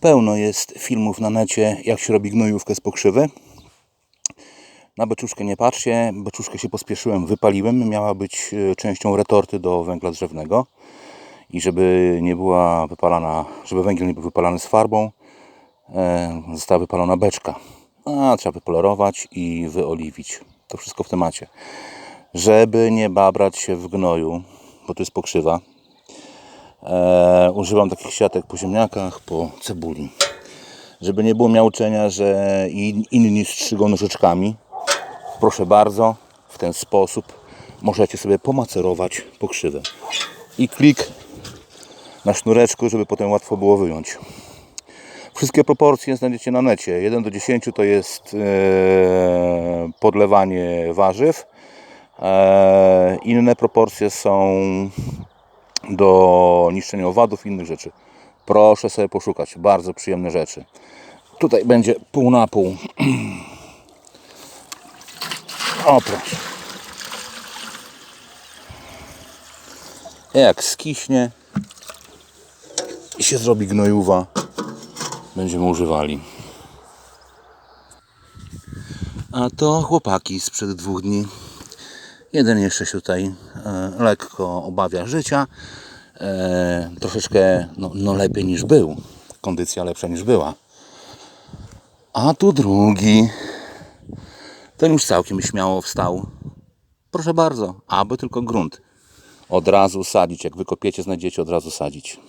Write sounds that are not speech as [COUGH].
Pełno jest filmów na necie, jak się robi gnojówkę z pokrzywy. Na beczuszkę nie patrzcie, beczuszkę się pospieszyłem, wypaliłem. Miała być e, częścią retorty do węgla drzewnego. I żeby nie była wypalana, żeby węgiel nie był wypalany z farbą, e, została wypalona beczka. A trzeba wypolerować i wyoliwić. To wszystko w temacie. Żeby nie babrać się w gnoju, bo to jest pokrzywa, e, używam takich siatek po ziemniakach, po cebuli. Żeby nie było miauczenia, że in, inni strzygą nożyczkami, proszę bardzo, w ten sposób możecie sobie pomacerować pokrzywę. I klik na sznureczku, żeby potem łatwo było wyjąć. Wszystkie proporcje znajdziecie na necie. 1 do 10 to jest e, podlewanie warzyw. E, inne proporcje są do niszczenia owadów i innych rzeczy. Proszę sobie poszukać. Bardzo przyjemne rzeczy. Tutaj będzie pół na pół. [CLEARS THROAT] O proszę. Jak skiśnie i się zrobi gnojuwa, będziemy używali. A to chłopaki sprzed dwóch dni. Jeden jeszcze się tutaj e, lekko obawia życia. E, troszeczkę no, no lepiej niż był. Kondycja lepsza niż była. A tu drugi. Ten już całkiem śmiało wstał. Proszę bardzo, aby tylko grunt. Od razu sadzić. Jak wykopiecie, znajdziecie od razu sadzić.